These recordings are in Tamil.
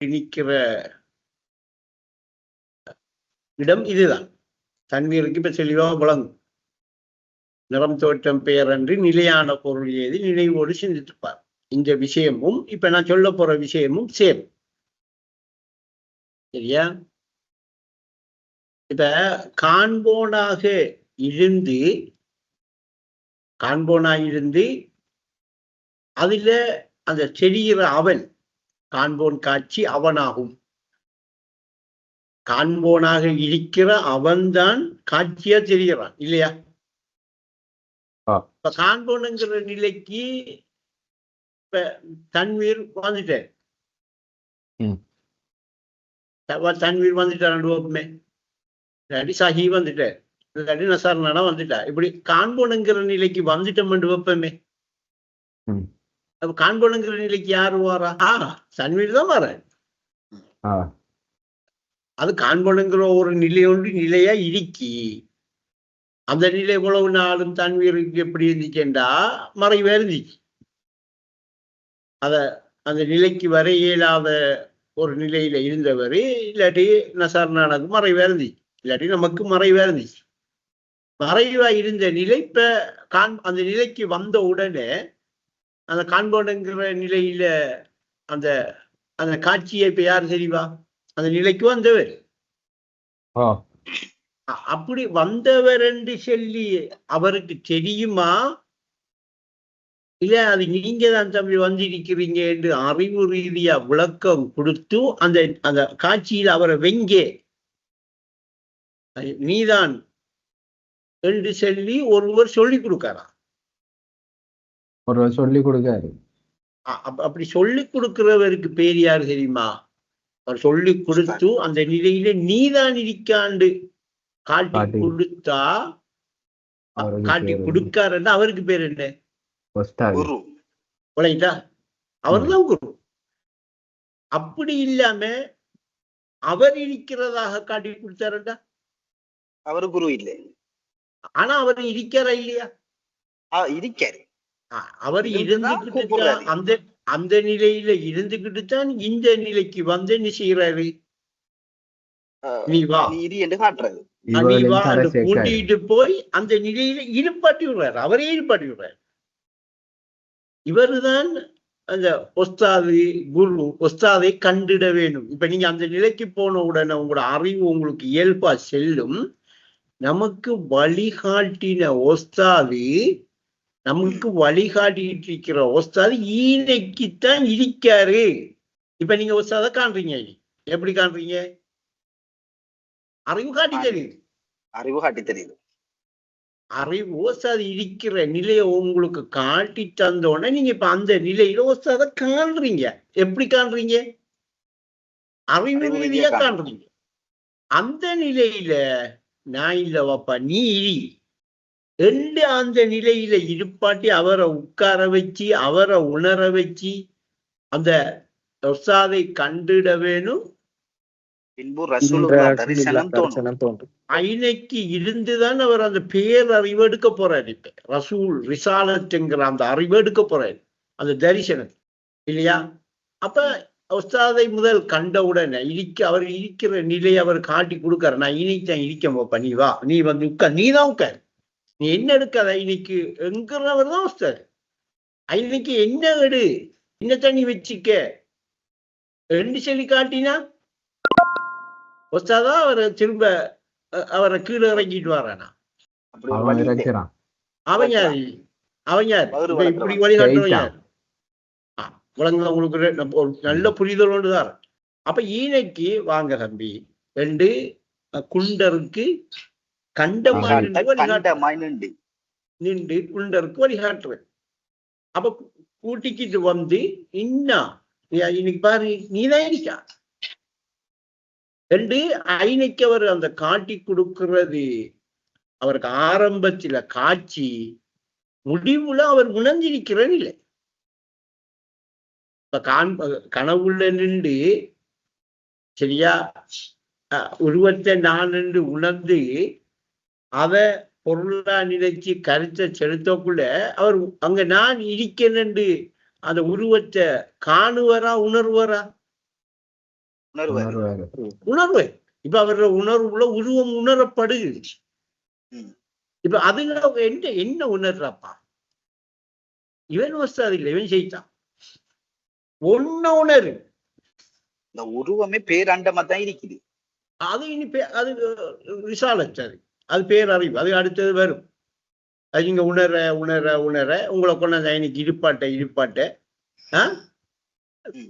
திணிக்கிற இடம் இதுதான். தன்வீருக்கு இப்ப தெளிவாக விளங்கும் நிறம் தோற்றம் பெயர் அன்றி நிலையான பொருள் ஏது நினைவோடு சிந்தித்துப்பார் இந்த விஷயமும் இப்ப நான் சொல்ல போற விஷயமும் சேம். சரியா? இப்ப காண்போனாக இருந்து காண்போனாக இருந்து அதுல அந்த தெரிகிற அவன் காண்போன் காட்சி அவனாகும். காண்போனாக இருக்கிற அவன்தான் காட்சியா தெரிகிறான் இல்லையா. இப்ப காண்போனுங்கிற நிலைக்கு இப்ப தன்வீர் வந்துட்டார் தன்வீர் வந்துட்டார் பக்கமே இல்லாட்டி சஹி வந்துட்டார். இல்லாட்டி நசாரணா வந்துட்டா. இப்படி காண்போனுங்கிற நிலைக்கு வந்துட்டோம் ரெண்டு பக்கமே ம். அப்ப காண்போனுங்கிற நிலைக்கு யாரு வாரா? ஆ தன்வீர் தான் வர அது காண்பனுங்கிற ஒரு நிலையோடு நிலையா இருக்கி. அந்த நிலை இவ்வளவு நாளும் தன்வீருக்கு எப்படி இருந்துச்சுண்டா மறைவா இருந்துச்சு. அத அந்த நிலைக்கு வர இயலாத ஒரு நிலையில இருந்தவர் இல்லாட்டி நசாரனானது மறைவா இருந்துச்சு. இல்லாட்டி நமக்கு மறைவா இருந்துச்சு. மறைவா இருந்த நிலை இப்ப காண் அந்த நிலைக்கு வந்த உடனே அந்த காண்பனுங்கிற நிலையில அந்த அந்த காட்சியை இப்ப யார் தெரிவா அந்த நிலைக்கு வந்தவர். அப்படி வந்தவர் என்று சொல்லி அவருக்கு தெரியுமா? இல்ல அது நீங்க தான் தம்பி வந்திருக்கிறீங்க என்று அறிவு ரீதியா விளக்கம் கொடுத்து அந்த அந்த காட்சியில் அவரை வெங்கே. நீதான் என்று சொல்லி ஒருவர் சொல்லி கொடுக்காராம். ஒருவர் சொல்லி கொடுக்காரு அப்படி சொல்லி கொடுக்கிறவருக்கு பேர் யார் தெரியுமா? அவர் சொல்லி கொடுத்து அந்த நிலையில நீதான் இருக்காண்டு. காட்டி. கொடுத்தா காட்டி கொடுக்காருன்னா அவருக்கு பேர் என்ன? குரு. விளங்கிட்டா அவர்தான் குரு. அப்படி இல்லாம அவர் இருக்கிறதாக காட்டி கொடுத்தாருண்டா அவரு குரு இல்ல. ஆனா அவர் இருக்கிறா இல்லையா? இருக்காரு. அவர் இருந்துகிட்டு. அந்த அந்த நிலையில இருந்துகிட்டு தான் இந்த நிலைக்கு வந்து என்ன செய்யறாரு நீ வா. என்று காட்டுறது நீ வா கூட்டிட்டு போய் அந்த நிலையில இருப்பாட்டி விடுறாரு. அவரே இருப்பாட்டி விடுறாரு. இவருதான் அந்த ஒஸ்தாது குரு. ஒஸ்தாதை கண்டிட வேண்டும். இப்ப நீங்க அந்த நிலைக்கு போன உடனே உங்களோட அறிவு உங்களுக்கு இயல்பா செல்லும். நமக்கு வழிகாட்டின ஒஸ்தாது நமக்கு வழிகாட்டிட்டு இருக்கிற ஒஸ்தாது ஈனைக்குத்தான் இருக்காரு. இப்ப நீங்க ஒஸ்தாத காண்றீங்க. எப்படி காண்றீங்க? அறிவு காட்டி தெரியுது. அறிவு காட்டி தெரியுது. அறிவு ஓசாது இருக்கிற நிலையை உங்களுக்கு காட்டி தந்தோடனே நீங்க இப்ப அந்த நிலையில ஓசாத காண்றீங்க. எப்படி காண்றீங்க? அறிவு ரீதியா காண்றீங்க. அந்த நிலையில நான் இல்ல வாப்பா நீ இரி. என்று அந்த நிலையில இருப்பாட்டி அவரை உட்கார வச்சு அவரை உணர வச்சு அந்த ஒசாதை கண்டிட வேணும். ஐனைக்கு இருந்துதான் அவர் அந்த பேர் அறிவு எடுக்க போறாரு இப்ப. ரசூல் ரிசாலத்துங்கிற அந்த அறிவு எடுக்க போறாரு அந்த தரிசனம். இல்லையா? அப்ப உஸ்தாதை முதல் கண்டவுடனே இருக்க அவர் இருக்கிற நிலையை அவர் காட்டி கொடுக்காரு. நான் இனித்தான் இருக்க போப்பா நீ வா நீ வந்து உட்கார் நீ தான் உட்கார். நீ என்ன எடுக்காத? ஐனைக்கு என்கிறவர் தான் உஸ்தாது ஐனைக்கு என்ன எடு? என்ன தண்ணி வச்சுக்க? ரெண்டு சொல்லி காட்டினா? உஸ்தாதா அவர் திரும்ப அவரை கீழே இறங்கிட்டு வரானா? அப்படி ஒரு அவன் யாரு? அவன் யார். இப்படி வழிகாட்டுறவன் ஜெயிச்சான். யார்? ஆ, விளங்குதா உங்களுக்கு. நல்ல புரிதலோடு தான். அப்ப ஈனைக்கு வாங்க தம்பி ரெண்டு குண்டருக்கு நின்று நின்று நின்று குண்டருக்கு வழிகாட்டுறேன் அப்ப கூட்டிக்கிட்டு வந்து இன்னா ஏ, இன்னைக்கு பாரு நீதான் இருக்கா ரெண்டு ஐனைக்கு அவர் அந்த காட்டி கொடுக்கிறது. அவருக்கு ஆரம்பத்துல காட்சி முடிவுல அவர் உணர்ந்திருக்கிறார் இல்லை. இப்ப காண் கனவுல நின்று சரியா அஹ், உருவத்தை நான் என்று உணர்ந்து அத பொருளா நினைச்சு கருத்தை செலுத்தக்குள்ள அவர் அங்க நான் இருக்கேன் என்று அந்த உருவத்தை காணுவரா உணர்வரா? உணர்வு இப்ப அவரோட உணர்வுல உருவம் உணரப்படுகிறது. ம். இப்ப அதுல என்ன என்ன உணர்றாப்பா? இவன் வஸ்தாது இல்லை இவன் செய்தான் ஒன்ன உணரு. இந்த உருவமே பேரண்டமா தான் இருக்குது. அது இனி பே- அது விசாலச்சு அது அது பேரறிவு அது அடுத்தது வரும். அது நீங்க உணர உணர உணர உங்களை கொண்டாந்து இன்னைக்கு இருப்பாட்ட இருப்பாட்ட ஆ?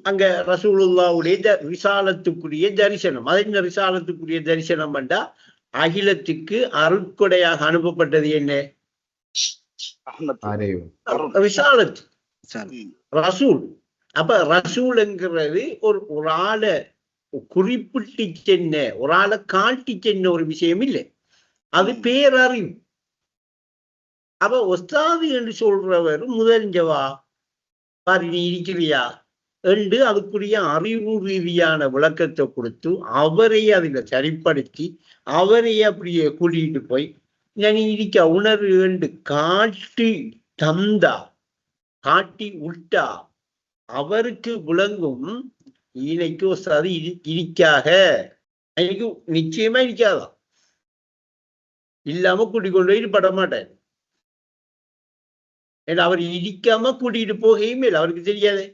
அங்க ரசூலுல்லாவுடைய த- ரிசாலத்துக்குரிய தரிசனம். அது என்ன ரிசாலத்துக்குரிய தரிசனம் பண்ணா அகிலத்துக்கு அருட்கொடையாக அனுப்பப்பட்டது என்ன. அறிவு. ம். ரசூல். அப்ப ரசூல்ங்கிறது ஒரு ஒரு ஆளை குறிப்பிட்டு சென்ன ஒரு ஆளை காட்டி சென்ன ஒரு விஷயம் இல்லை. அது பேரறிவு. அப்ப ஒஸ்தாது என்று சொல்றவர் முதலிஞ்சவா? பாரு நீ இருக்கிறியா? என்று அதுக்குரிய அறிவு ரீதியான விளக்கத்தை கொடுத்து அவரை அதில் சரிப்படுத்தி அவரை அப்படியே கூட்டிட்டு போய் நீ இருக்க உணர்வு என்று காட்டி தந்தா? காட்டி விட்டா அவருக்கு விளங்கும் இன்னைக்கு ஒஸ்தாது இருக்காக? எனக்கு நிச்சயமா இருக்காதான் இல்லாம கூட்டிக் கொண்டு போய் பட மாட்டார். ஏன்னா அவர் இடிக்காம கூட்டிட்டு போகையும் இல்லை அவருக்கு தெரியாது.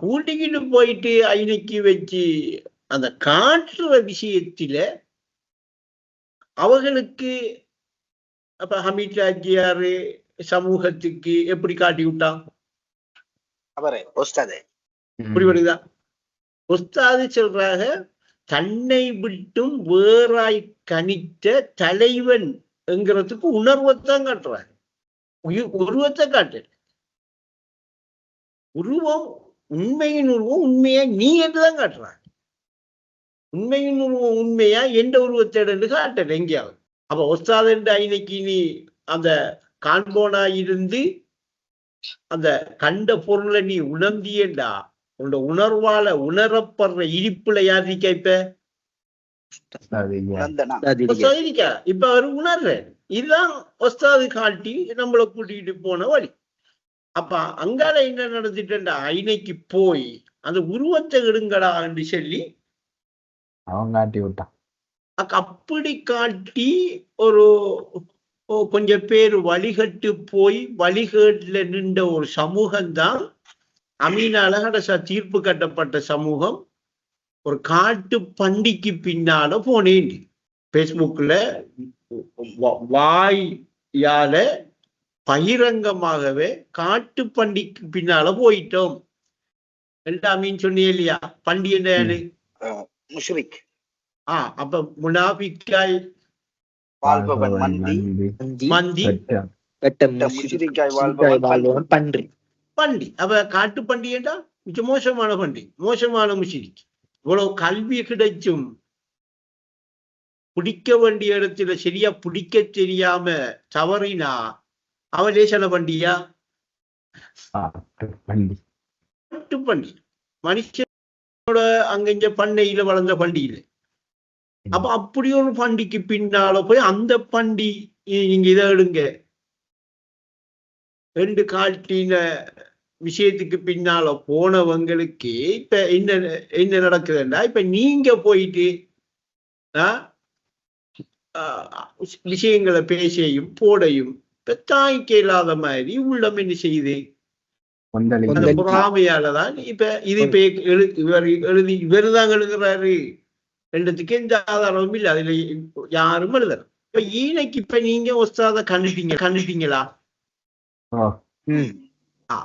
கூட்டிக்கிட்டு போயிட்டு ஐநக்கி வச்சு அந்த காட்டுற விஷயத்தில அவர்களுக்கு அப்ப ஹமீத் ராஜியாரு சமூகத்துக்கு எப்படி காட்டி விட்டான்? அவரே புரிவருதா உஸ்தாது சொல்றாங்க தன்னை விட்டும் வேறாய் கணித்த தலைவன் என்கிறதுக்கு உணர்வைத்தான் காட்டுறாங்க உயிர் உருவத்தை காட்டு உருவம் உண்மையின் உருவம் உண்மையா நீ என்றுதான் காட்டுறாங்க உண்மையின் உருவம் உண்மையா எந்த உருவத்தை காட்டு காட்டல எங்கேயாவது. அப்ப ஒஸ்தாது என்று நீ அந்த காண்போனா இருந்து அந்த கண்ட பொருளை நீ உணர்ந்தியண்டா? உன்னோட உணர்வால உணரப்படுற இருப்புல யார் இருக்கா இப்ப? அவர் உணர்ற இதுதான் ஒஸ்தாது காட்டி நம்மளை கூட்டிட்டு போன வழி. அப்ப அங்கால என்ன நடந்துட்டா ஐனைக்கு போய் அந்த உருவத்தை எடுங்கடா என்று சொல்லி அவன் காட்டி விட்டான். அப்படி காட்டி ஒரு ஓ, கொஞ்சம் பேர் வழிகட்டு போய் வழிகேட்டுல நின்ற ஒரு சமூகம்தான் அமீன் அழகடசா தீர்ப்பு கட்டப்பட்ட சமூகம் ஒரு காட்டு பண்டிக்கு பின்னால போனேன். பேஸ்புக்ல வாயால பகிரங்கமாகவே காட்டு பண்டிக்கு பின்னால போயிட்டோம். அமீன் சொன்னீங்க இல்லையா? பண்டி என்ன முஷ்ரிக். ஆ அப்ப முனாபிக்காய் வாழ்பவன் மந்தி. மந்தி. பன்றி. பண்டி. அப்ப காட்டு பண்டிகைண்டா மிக மோசமான பண்டி. மோசமான முஷிரிக் இவ்வளவு கல்வி கிடைச்சும் பிடிக்க வேண்டிய இடத்துல சரியா பிடிக்க தெரியாம தவறினா அவன் லேசன பண்டியா? காட்டு பண்டி. மனுஷனோட அங்க பண்ணையில வளர்ந்த பண்டி இல்லை அப்ப அப்படி ஒரு பண்டிக்கு பின்னால போய் அந்த பண்டி நீங்க இதை எடுங்க. ரெண்டு காட்டின விஷயத்துக்கு பின்னால போனவங்களுக்கு இப்ப என்ன என்ன நடக்குதுன்னா இப்ப நீங்க போயிட்டு விஷயங்களை பேசையும் போடையும் இப்ப தாய்க்கு இல்லாத மாதிரி உள்ளம் என்ன செய்யுது. பொறாமையாலதான் இப்ப இது இப்ப இவர் எழுதி இவர் தான் எழுதுறாரு. ரெண்டுத்துக்கு எந்த ஆதாரமும் இல்லை. அதுல யாரும் எழுதல. இப்ப ஈனைக்கு இப்ப நீங்க ஒஸ்தாத கண்டுட்டீங்க கண்டுட்டீங்களா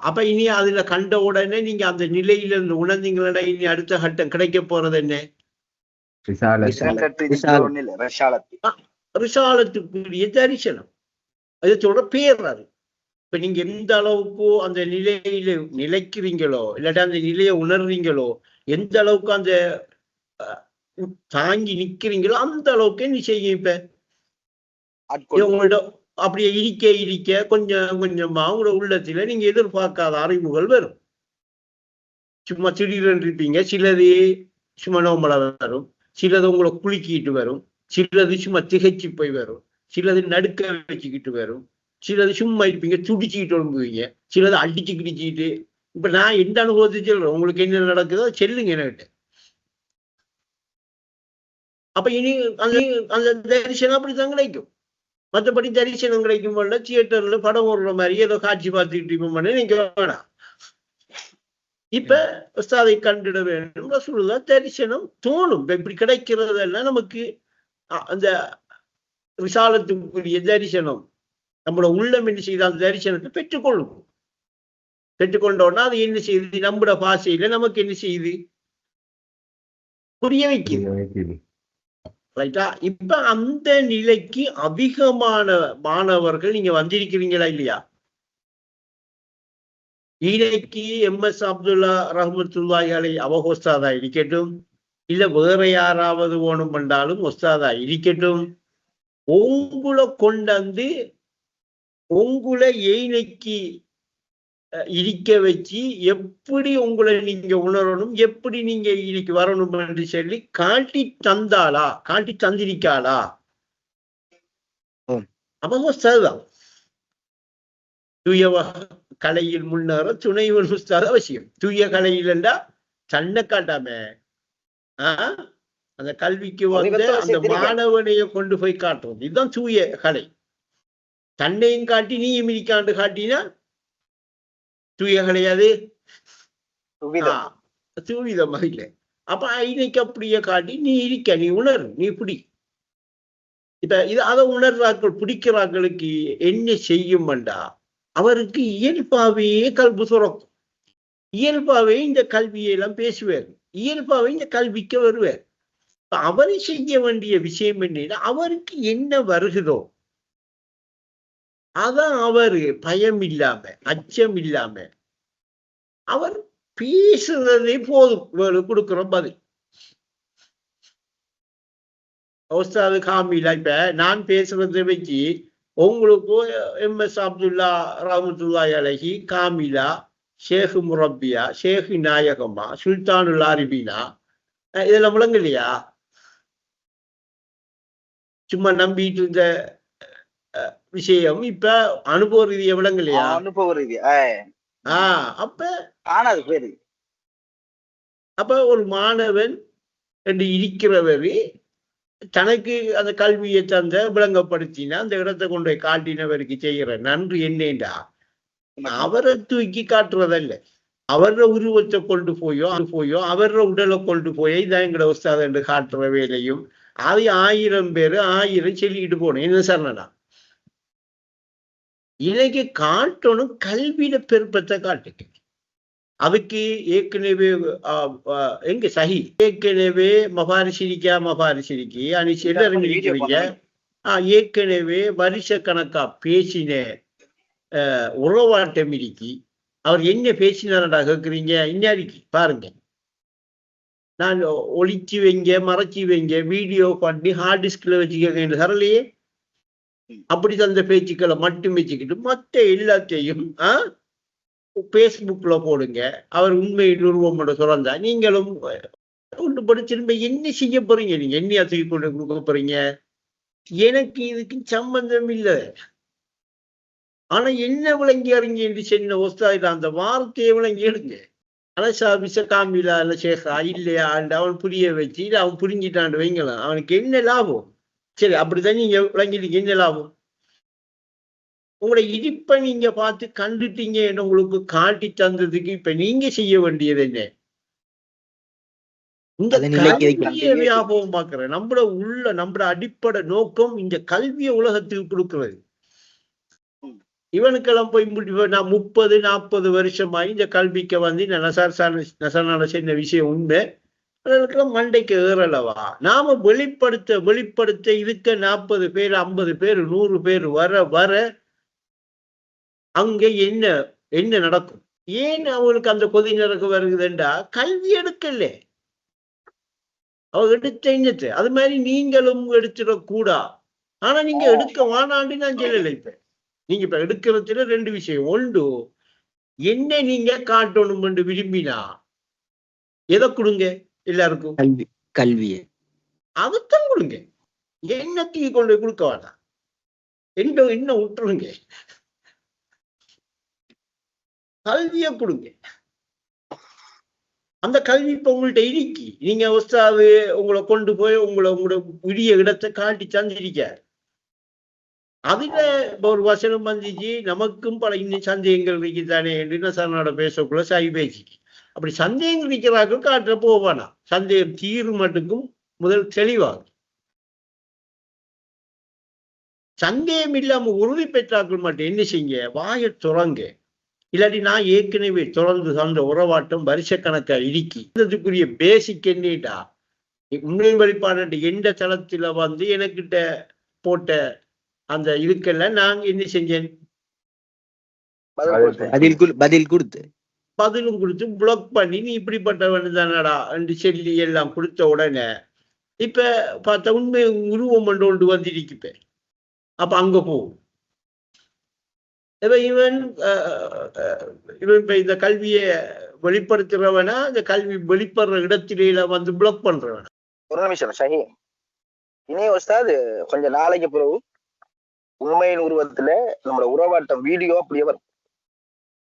அப்ப இனி அதுல கண்ட உடனே நீங்க அந்த நிலையில இருந்து உணர்ந்தீங்களா இனி அடுத்த கட்டம் கிடைக்க போறது என்ன? ரிசாலத்துக்குரிய தரிசனம். அது சொல்ற பேர்றாரு இப்ப நீங்க எந்த அளவுக்கு அந்த நிலையில நிலைக்கிறீங்களோ இல்லாட்டி அந்த நிலையை உணர்றீங்களோ எந்த அளவுக்கு அந்த தாங்கி நிக்கிறீங்களோ அந்த அளவுக்கு நீ செய்யும் இப்ப. உங்களோட அப்படியே இடிக்க இடிக்க கொஞ்சம் கொஞ்சமா உங்களோட உள்ளத்துல நீங்க எதிர்பார்க்காத அறிவுகள் வரும். சும்மா திடீரென்று இருப்பீங்க சிலது சும்மா நோம்பல வரும். சிலது உங்களை குலுக்கிட்டு வரும். சிலது சும்மா திகைச்சு போய் வரும். சிலது நடுக்க வச்சுக்கிட்டு வரும். சிலது சும்மா இருப்பீங்க துடிச்சுக்கிட்டு எழும்புவீங்க சிலது அடிச்சு கிடிச்சிக்கிட்டு இப்ப நான் எந்த அனுபவத்தை சொல்றேன்? உங்களுக்கு என்ன நடக்குதோ செல்லுங்க என்கிட்ட. அப்ப இனி அந்த அந்த தரிசனம் அப்படித்தான் கிடைக்கும். மற்றபடி தரிசனம் கிடைக்கும் போல தியேட்டர்ல படம் ஓடுற மாதிரி ஏதோ காட்சி பார்த்துக்கிட்டு நீங்க வேணாம் இப்ப உஸ்தாதை கண்டிட வேண்டும். ரசூலுல்லாஹ் தரிசனம் தோணும். இப்படி கிடைக்கிறதெல்லாம் நமக்கு அந்த விசாலத்துக்குரிய தரிசனம். நம்மளோட உள்ளம் என்ன செய்த அந்த தரிசனத்தை பெற்றுக்கொள்ளும். பெற்றுக்கொண்டோன்னா அது என்ன செய்யுது? நம்மளோட பாஷையில நமக்கு என்ன செய்யுது? புரிய வைக்குது. ரைட்டா இப்ப அந்த நிலைக்கு அதிகமான மாணவர்கள் நீங்க வந்திருக்கிறீங்களா இல்லையா? இன்னைக்கு எம் எஸ் அப்துல்லா ரஹமத்துல்லாஹி அலை அவ உஸ்தாதா இருக்கட்டும் இல்ல வேற யாராவது ஓணும் பண்ணாலும் ஒஸ்தாதா இருக்கட்டும் உங்களை கொண்டாந்து உங்களை ஏனைக்கு அஹ், இருக்க வச்சு எப்படி உங்களை நீங்க உணரணும் எப்படி நீங்க இன்னைக்கு வரணும் என்று சொல்லி காட்டி தந்தாளா? காட்டி தந்திருக்காளா. அவங்க உஸ்தாதுதான் தூய கலையில் முன்னேற துணைவன் உஸ்தாது அவசியம். தூய கலையில் என்றா தன்னை காட்டாம ஆஹ் அந்த கல்விக்கு வந்து அந்த. மாணவனைய கொண்டு போய் காட்டுறது. இதுதான் தூய கலை. தன்னையும் காட்டி நீயும் இருக்காண்டு காட்டினா தூய ஆ, தூவிதமா இல்ல. அப்ப இன்னைக்கு அப்படியே காட்டி நீ இருக்க நீ உணர் நீ பிடி. இப்ப இது அதை உணர்றாக்கள் பிடிக்கிறார்களுக்கு என்ன செய்யும்டா அவருக்கு இயல்பாவே கல்வி சுரக்கும். இயல்பாவே இந்த கல்வியெல்லாம் பேசுவார். இயல்பாவே இந்த கல்விக்கு வருவார். அவர் செய்ய வேண்டிய விஷயம் என்னன்னா அவருக்கு என்ன வருகுதோ அதான் அவரு பயம் இல்லாம அச்சம் இல்லாம. அவர் பேசுறதே போதும் கொடுக்குற பதில். உஸ்தாது காமிலா இப்ப நான் பேசுறதை வச்சு உங்களுக்கும் எம். எஸ். அப்துல்லா ரஹமத்துல்லாஹி அலஹி காமிலா ஷேக் முரப்பியா ஷேக் நாயகமா சுல்தானுல் அரிபினா அஹ் இதெல்லாம் விளங்கலையா? இல்லையா சும்மா நம்பிட்டு இருந்த விஷயம். இப்ப அனுபவ ரீதியா விளங்கு இல்லையா? அனுபவ ரீதி. ஏய், ஆஹ் அப்ப காணாது பேரு அப்ப ஒரு மாணவன் என்று இருக்கிறவர் தனக்கு அந்த கல்வியை தந்த விளங்கப்படுத்தினா அந்த இடத்தை கொண்டு போய் காட்டினவருக்கு செய்கிற நன்றி என்னேண்டா அவரை தூக்கி காட்டுறதல்ல. அவர உருவத்தை கொண்டு போயோ போயோ அவர உடலை கொண்டு போய் இதான் எங்கட உஸ்தாத் என்று காட்டுற வேலையும். அது ஆயிரம் பேரு ஆயிரம் சொல்லிக்கிட்டு போகணும் என்ன சரணா இன்னைக்கு காட்டணும் கல்வியில பெருப்பத்தை காட்டுக்கு அதுக்கு ஏற்கனவே எங்க சஹி? ஏற்கனவே மபாரிசிரிக்கா மபாரிசிரிக்கி அனி சிலர் வீடியோ இருக்கிறீங்க ஆஹ், ஏற்கனவே வருஷ கணக்கா பேசின உறவாட்டம் இருக்கி அவர் என்ன பேசினாரடா கேக்குறீங்க? இன்னாரிக்கு? பாருங்க. நான் ஒளிச்சு வைங்க மறைச்சு வைங்க வீடியோ பண்ணி ஹார்ட் டிஸ்க்ல வச்சுக்க சரலையே அப்படி தந்த பேச்சுக்களை மட்டும் வச்சுக்கிட்டு மற்ற எல்லாத்தையும் ஆஹ் பேஸ்புக்ல போடுங்க. அவர் உண்மை நிறுவம் சுரந்தா நீங்களும் ஒன்று போட்டு என்ன செய்ய போறீங்க? நீங்க என்ன தூக்கி கொண்டு கொடுக்க போறீங்க? எனக்கு இதுக்கு சம்பந்தம் இல்லை. ஆனா என்ன விளங்கி அறிங்க என்று சொன்ன ஒஸ்தாயில அந்த வார்த்தையை விளங்கி எடுங்க. அலசா விச காமிலா இல்ல சேகா இல்லையா? அவன் புரிய வச்சு அவன் புரிஞ்சிட்டான்னு வைங்களாம் அவனுக்கு என்ன லாபம்? சரி அப்படித்தான் நீங்க விளங்கிட்டீங்க என்ன லாபம் உங்களோட இடிப்பை நீங்க பார்த்து கண்டுட்டீங்க என்று உங்களுக்கு காட்டி தந்ததுக்கு இப்ப நீங்க செய்ய வேண்டியது என்ன? இந்த கல்வியை வியாபகம் பார்க்கிறேன். நம்மள உள்ள நம்மளோட அடிப்படை நோக்கம் இந்த கல்வியை உலகத்துக்கு கொடுக்கிறது. இவனுக்கெல்லாம் போய் நான் முப்பது நாற்பது வருஷமாய் இந்த கல்விக்கு வந்து நான் நசார் நசனான செய்த விஷயம் உண்மை. அதற்கெல்லாம் மண்டைக்கு ஏறலவா? நாம வெளிப்படுத்த வெளிப்படுத்த இதுக்க நாற்பது பேர் ஐம்பது பேர் நூறு பேர் வர வர அங்க என்ன என்ன நடக்கும்? ஏன் அவங்களுக்கு அந்த கொதி நடக்க வருகுதுண்டா கல்வி எடுக்கல அவ எடுத்த என்னத்து அது மாதிரி நீங்களும் எடுத்துடக்கூடா. ஆனா நீங்க எடுக்க வானாண்டு நான் சொல்லலை இப்ப. நீங்க இப்ப எடுக்கிறதுல ரெண்டு விஷயம். ஒன்று என்ன நீங்க காட்டணும் என்று விரும்பினா எதை கொடுங்க? எல்லாருக்கும்? கல்வி கல்வியை. அதைத்தான் கொடுங்க. என்னத்தையும் கொண்டு கொடுக்க வேண்டாம். என்ன என்ன விட்டுருங்க. கல்வியை கொடுங்க. அந்த கல்வி இப்ப உங்கள்ட்ட இருக்கு. நீங்க உஸ்தாது உங்களை கொண்டு போய் உங்களை உங்களோட உரிய இடத்தை காட்டி தந்திருக்கார். அதுல இப்ப ஒரு வசனம் வந்துச்சு நமக்கும் பல இன்னும் சந்தேகங்கள் இருக்குதானே? என்று நசனோட பேசக்குள்ள சாய் பேசிக்கு. அப்படி சந்தேகம் இருக்கிறார்கள் காட்டுற போவானா சந்தேகம் தீரு மட்டுக்கும் முதல் தெளிவாகும். சந்தேகம் இல்லாம உறுதி பெற்றாக்கள் மட்டும் என்ன செய்ய வாயை துறங்க. இல்லாட்டி நான் ஏற்கனவே தொடர்ந்து தந்த உறவாட்டம் வருஷக்கணக்கா இடுக்கி இதுக்குரிய பேசிக் என்னடா? உண்மை வழிபாடு எந்த தளத்துல வந்து எனக்கிட்ட போட்ட அந்த இதுக்கெல்லாம் நான் என்ன செஞ்சேன்? பதில் கொடுத்து. பதிலும் கொடுத்து பிளாக் பண்ணி நீ இப்படிப்பட்டவன் தானடா? என்று சொல்லி எல்லாம் கொடுத்த உடனே இப்ப பார்த்தா உண்மை உருவம் ஒன்று கொண்டு வந்திருக்குப்ப அப்ப அங்க போ. இப்ப இவன் இவன் இப்ப இந்த கல்வியை வெளிப்படுத்துறவனா? இந்த கல்வி வெளிப்படுற இடத்திலேயே வந்து பிளாக் பண்றவனா? ஒரு நிமிஷம் ஷஹி. இனி உஸ்தாது கொஞ்சம் நாளைக்கு பிறகு உண்மையின் உருவத்துல நம்மளோட உறவாட்டம் வீடியோ அப்படியே வரும்.